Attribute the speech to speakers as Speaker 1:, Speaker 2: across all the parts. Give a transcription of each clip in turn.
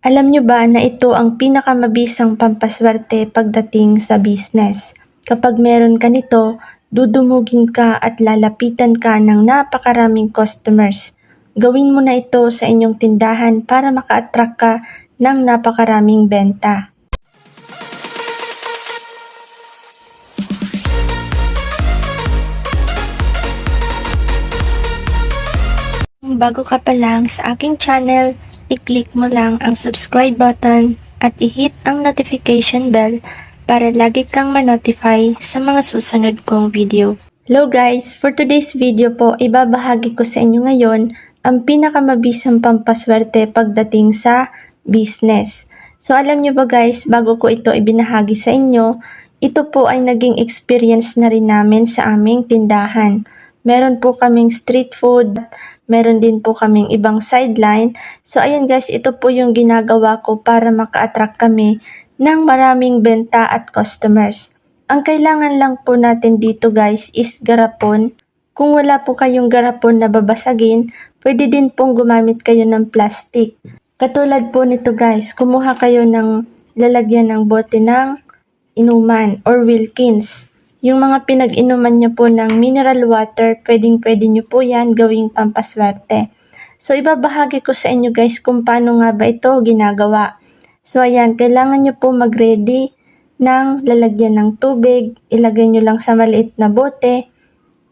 Speaker 1: Alam nyo ba na ito ang pinakamabisang pampaswerte pagdating sa business? Kapag meron ka nito, dudumugin ka at lalapitan ka ng napakaraming customers. Gawin mo na ito sa inyong tindahan para maka-attract ka ng napakaraming benta. Bago ka pa lang sa aking channel, i-click mo lang ang subscribe button at i-hit ang notification bell para lagi kang ma-notify sa mga susunod kong video. Hello guys! For today's video po, ibabahagi ko sa inyo ngayon ang pinakamabisang pampaswerte pagdating sa business. So alam nyo ba guys, bago ko ito ibinahagi sa inyo, ito po ay naging experience na rin namin sa aming tindahan. Meron po kaming street food, meron din po kaming ibang sideline. So ayan guys, ito po yung ginagawa ko para maka-attract kami ng maraming benta at customers. Ang kailangan lang po natin dito guys is garapon. Kung wala po kayong garapon na babasagin, pwede din pong gumamit kayo ng plastic. Katulad po nito guys, kumuha kayo ng lalagyan ng bote ng inuman or Wilkins. Yung mga pinag-inuman niyo po ng mineral water, pwedeng pwede niyo po yan gawing pampaswerte. So, ibabahagi ko sa inyo guys kung paano nga ba ito ginagawa. So, ayan, kailangan niyo po mag-ready ng lalagyan ng tubig. Ilagay niyo lang sa maliit na bote.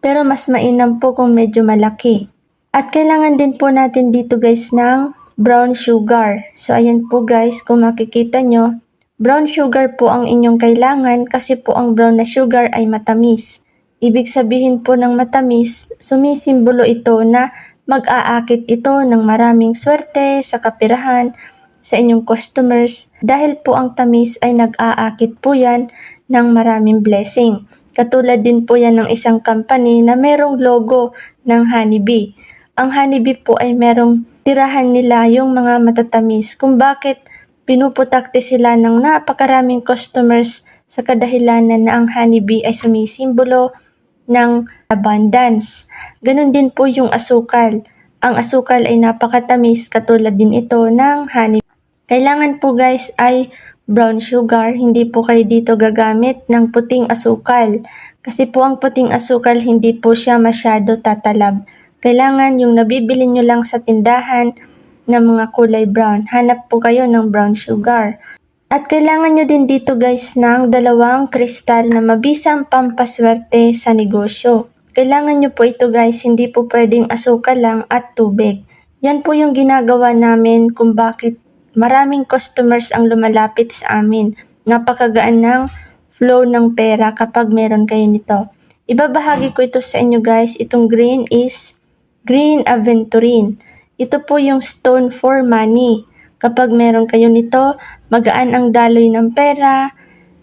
Speaker 1: Pero mas mainam po kung medyo malaki. At kailangan din po natin dito guys ng brown sugar. So, ayan po guys, kung makikita nyo, Brown sugar po ang inyong kailangan kasi po ang brown na sugar ay matamis. Ibig sabihin po ng matamis, sumisimbolo ito na mag-aakit ito ng maraming swerte sa kapirahan sa inyong customers dahil po ang tamis ay nag-aakit po yan ng maraming blessing. Katulad din po yan ng isang company na merong logo ng honeybee. Ang honeybee po ay merong tirahan nila yung mga matatamis kung bakit pinuputakti sila ng napakaraming customers sa kadahilanan na ang honeybee ay sumisimbolo ng abundance. Ganon din po yung asukal. Ang asukal ay napakatamis katulad din ito ng honey. Kailangan po guys ay brown sugar, hindi po kayo dito gagamit ng puting asukal. Kasi po ang puting asukal hindi po siya masyado tatalab. Kailangan yung nabibili nyo lang sa tindahan na mga kulay brown. Hanap po kayo ng brown sugar. At kailangan nyo din dito guys ng dalawang kristal na mabisang pampaswerte sa negosyo. Kailangan nyo po ito guys, hindi po pwedeng asukal lang at tubig. Yan po yung ginagawa namin kung bakit maraming customers ang lumalapit sa amin. Napakagaan ng flow ng pera kapag meron kayo nito. Ibabahagi ko ito sa inyo guys. Itong green is green aventurine. Ito po yung stone for money. Kapag meron kayo nito, magaan ang daloy ng pera,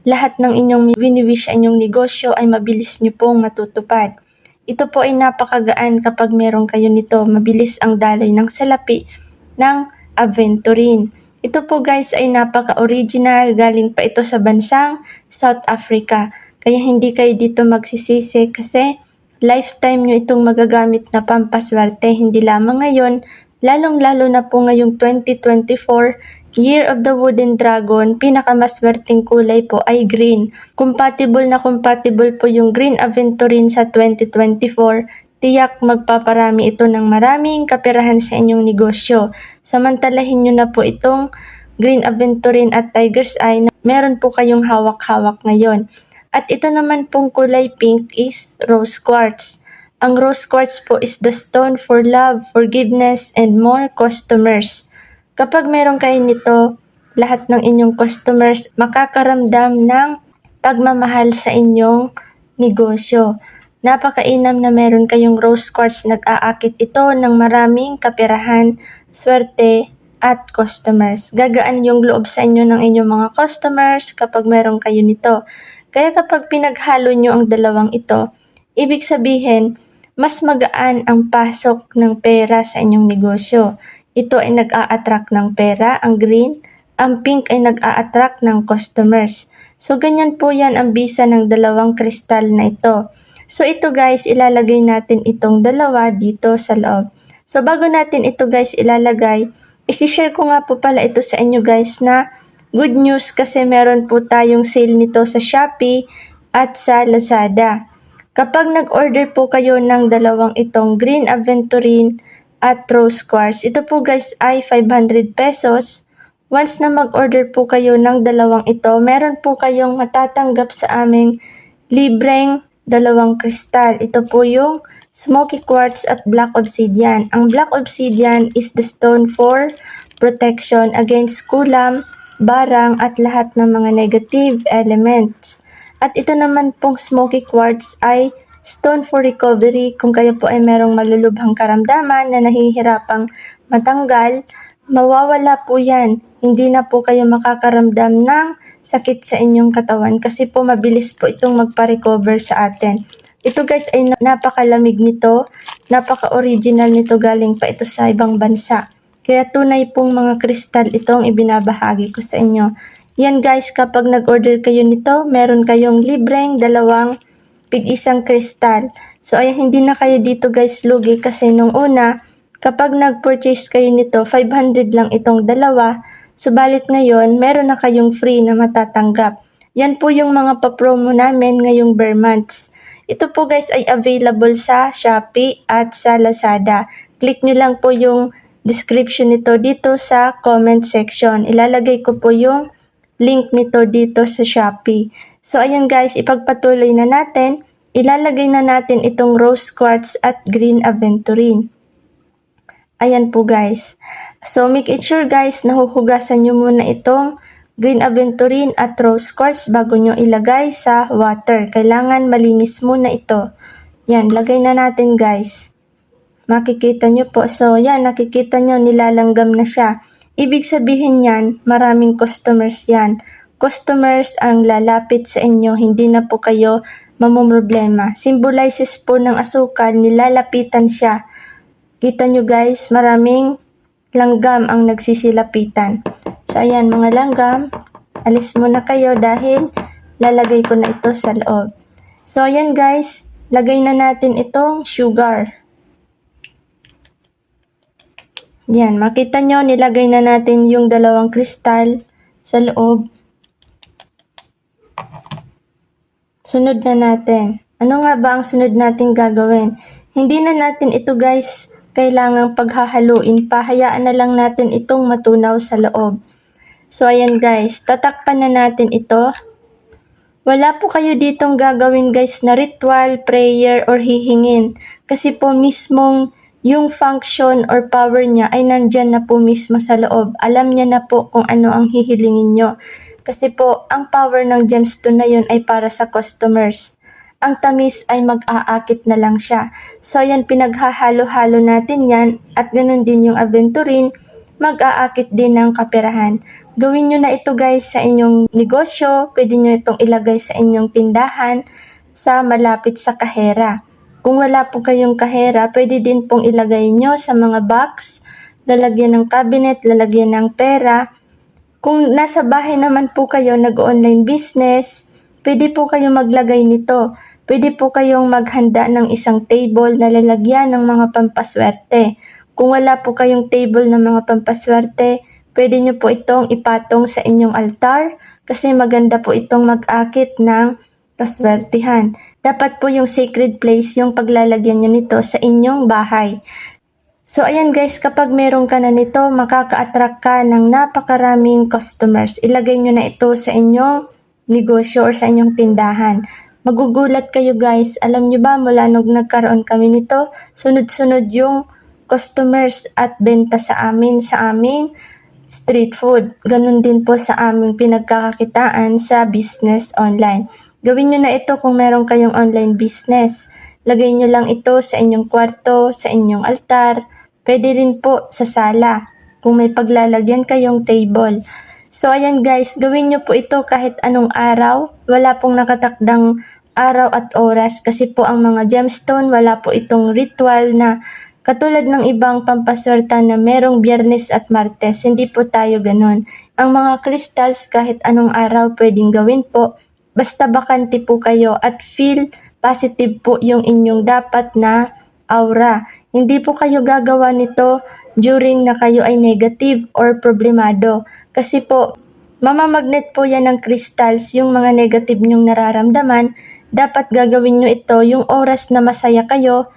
Speaker 1: lahat ng inyong wini-wish inyong negosyo ay mabilis nyo pong matutupad. Ito po ay napakagaan kapag meron kayo nito, mabilis ang daloy ng salapi ng aventurine. Ito po guys ay napaka-original, galing pa ito sa bansang South Africa. Kaya hindi kayo dito magsisisi kasi lifetime nyo itong magagamit na pampaswerte, hindi lamang ngayon, Lalong-lalo na po ngayong 2024, Year of the Wooden Dragon, pinakamaswerteng kulay po ay green. Compatible na compatible po yung Green Aventurine sa 2024. Tiyak magpaparami ito ng maraming kapirahan sa inyong negosyo. Samantalahin nyo na po itong Green Aventurine at Tiger's Eye na meron po kayong hawak-hawak ngayon. At ito naman pong kulay pink is rose quartz. Ang rose quartz po is the stone for love, forgiveness, and more customers. Kapag meron kayo nito, lahat ng inyong customers makakaramdam ng pagmamahal sa inyong negosyo. Napakainam na meron kayong rose quartz, nag-aakit ito ng maraming kapirahan, swerte, at customers. Gagaan yung loob sa inyo ng inyong mga customers kapag meron kayo nito. Kaya kapag pinaghalo nyo ang dalawang ito, ibig sabihin, mas magaan ang pasok ng pera sa inyong negosyo. Ito ay nag-a-attract ng pera, ang green. Ang pink ay nag-a-attract ng customers. So, ganyan po yan ang bisa ng dalawang kristal na ito. So, ito guys, ilalagay natin itong dalawa dito sa loob. So, bago natin ito guys ilalagay, i-share ko nga po pala ito sa inyo guys na good news kasi meron po tayong sale nito sa Shopee at sa Lazada. Kapag nag-order po kayo ng dalawang itong Green Aventurine at Rose Quartz, ito po guys ay 500 pesos. Once na mag-order po kayo ng dalawang ito, meron po kayong matatanggap sa aming libreng dalawang kristal. Ito po yung Smoky Quartz at Black Obsidian. Ang Black Obsidian is the stone for protection against kulam, barang at lahat ng mga negative elements. At ito naman pong Smoky Quartz ay stone for recovery kung kayo po ay merong malulubhang karamdaman na nahihirapang matanggal, mawawala po yan. Hindi na po kayo makakaramdam ng sakit sa inyong katawan kasi po mabilis po itong magpa-recover sa atin. Ito guys ay na- napakalamig nito, napaka-original nito galing pa ito sa ibang bansa. Kaya tunay pong mga kristal itong ibinabahagi ko sa inyo. Yan guys, kapag nag-order kayo nito, meron kayong libreng dalawang pig-isang kristal. So ayan, hindi na kayo dito guys lugi kasi nung una, kapag nag-purchase kayo nito, 500 lang itong dalawa. Subalit ngayon, meron na kayong free na matatanggap. Yan po yung mga pa-promo namin ngayong bare months. Ito po guys ay available sa Shopee at sa Lazada. Click nyo lang po yung description nito dito sa comment section. Ilalagay ko po yung link nito dito sa Shopee. So ayan guys, ipagpatuloy na natin. Ilalagay na natin itong rose quartz at green aventurine. Ayan po guys. So make it sure guys, nahuhugasan nyo muna itong green aventurine at rose quartz bago nyo ilagay sa water. Kailangan malinis muna ito. Yan, lagay na natin guys. Makikita nyo po. So, yan, nakikita nyo, nilalanggam na siya. Ibig sabihin yan, maraming customers yan. Customers ang lalapit sa inyo, hindi na po kayo mamumroblema. Symbolizes po ng asukal, nilalapitan siya. Kita nyo guys, maraming langgam ang nagsisilapitan. So, ayan, mga langgam, alis muna kayo dahil lalagay ko na ito sa loob. So, ayan guys, lagay na natin itong sugar. Yan, makita nyo, nilagay na natin yung dalawang kristal sa loob. Sunod na natin. Ano nga ba ang sunod natin gagawin? Hindi na natin ito guys kailangang paghahaluin pa. Hayaan na lang natin itong matunaw sa loob. So ayan guys, tatakpan na natin ito. Wala po kayo ditong gagawin guys na ritual, prayer, or hihingin. Kasi po mismong yung function or power niya ay nandyan na po mismo sa loob. Alam niya na po kung ano ang hihilingin nyo. Kasi po, ang power ng gemstone na yun ay para sa customers. Ang tamis ay mag-aakit na lang siya. So, ayan, pinaghahalo-halo natin yan at ganun din yung aventurine, mag-aakit din ng kaperahan. Gawin nyo na ito guys sa inyong negosyo, pwede nyo itong ilagay sa inyong tindahan sa malapit sa kahera. Kung wala po kayong kahera, pwede din pong ilagay nyo sa mga box, lalagyan ng cabinet, lalagyan ng pera. Kung nasa bahay naman po kayo nag-online business, pwede po kayong maglagay nito. Pwede po kayong maghanda ng isang table na lalagyan ng mga pampaswerte. Kung wala po kayong table ng mga pampaswerte, pwede nyo po itong ipatong sa inyong altar kasi maganda po itong mag-akit ng kaswertihan. Dapat po yung sacred place yung paglalagyan nyo nito sa inyong bahay. So ayan guys, kapag meron ka na nito, makaka-attract ka ng napakaraming customers. Ilagay nyo na ito sa inyong negosyo or sa inyong tindahan. Magugulat kayo guys. Alam nyo ba, mula nung nagkaroon kami nito, sunod-sunod yung customers at benta sa amin, sa aming street food. Ganun din po sa aming pinagkakakitaan sa business online. Gawin nyo na ito kung meron kayong online business. Lagay nyo lang ito sa inyong kwarto, sa inyong altar, pwede rin po sa sala kung may paglalagyan kayong table. So ayan guys, gawin nyo po ito kahit anong araw. Wala pong nakatakdang araw at oras kasi po ang mga gemstone, wala po itong ritual na katulad ng ibang pampaswerta na merong biyernes at martes. Hindi po tayo ganun. Ang mga crystals kahit anong araw pwedeng gawin po. Basta bakante po kayo at feel positive po yung inyong dapat na aura. Hindi po kayo gagawa nito during na kayo ay negative or problemado. Kasi po, mamamagnet po yan ng crystals yung mga negative nyong nararamdaman. Dapat gagawin nyo ito yung oras na masaya kayo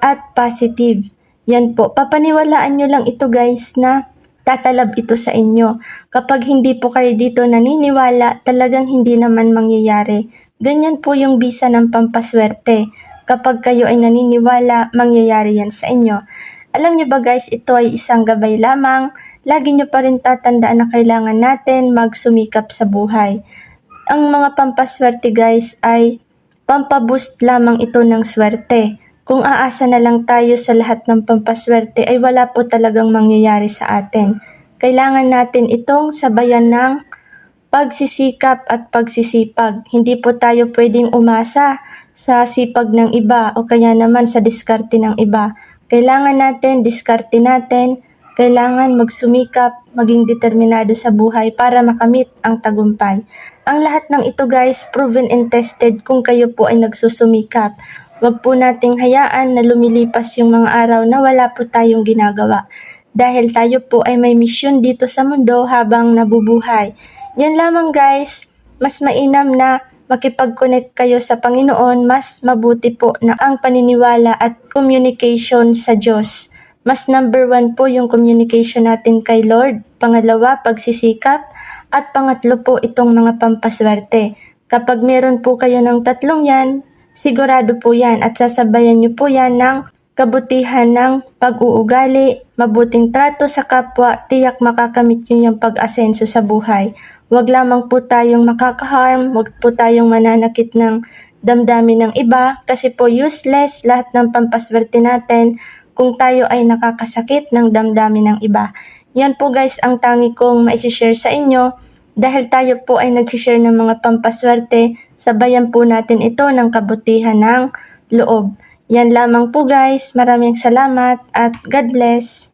Speaker 1: at positive. Yan po, papaniwalaan nyo lang ito guys na tatalab ito sa inyo. Kapag hindi po kayo dito naniniwala, talagang hindi naman mangyayari. Ganyan po yung bisa ng pampaswerte. Kapag kayo ay naniniwala, mangyayari yan sa inyo. Alam nyo ba guys, ito ay isang gabay lamang. Lagi nyo pa rin tatandaan na kailangan natin magsumikap sa buhay. Ang mga pampaswerte guys ay pampaboost lamang ito ng swerte. Kung aasa na lang tayo sa lahat ng pampaswerte ay wala po talagang mangyayari sa atin. Kailangan natin itong sabayan ng pagsisikap at pagsisipag. Hindi po tayo pwedeng umasa sa sipag ng iba o kaya naman sa diskarte ng iba. Kailangan natin, diskarte natin, kailangan magsumikap, maging determinado sa buhay para makamit ang tagumpay. Ang lahat ng ito guys, proven and tested kung kayo po ay nagsusumikap. Huwag po nating hayaan na lumilipas yung mga araw na wala po tayong ginagawa. Dahil tayo po ay may misyon dito sa mundo habang nabubuhay. Yan lamang guys, mas mainam na makipag-connect kayo sa Panginoon, mas mabuti po na ang paniniwala at communication sa Diyos. Mas number one po yung communication natin kay Lord. Pangalawa, pagsisikap. At pangatlo po itong mga pampaswerte. Kapag meron po kayo ng tatlong yan, sigurado po yan at sasabayan niyo po yan ng kabutihan ng pag-uugali, mabuting trato sa kapwa, tiyak makakamit niyo yung pag-asenso sa buhay. Huwag lamang po tayong makakaharm, huwag po tayong mananakit ng damdamin ng iba kasi po useless lahat ng pampaswerte natin kung tayo ay nakakasakit ng damdamin ng iba. Yan po guys ang tangi kong maisishare sa inyo dahil tayo po ay nagsishare ng mga pampaswerte, sabayan po natin ito ng kabutihan ng loob. Yan lamang po guys, maraming salamat at God bless.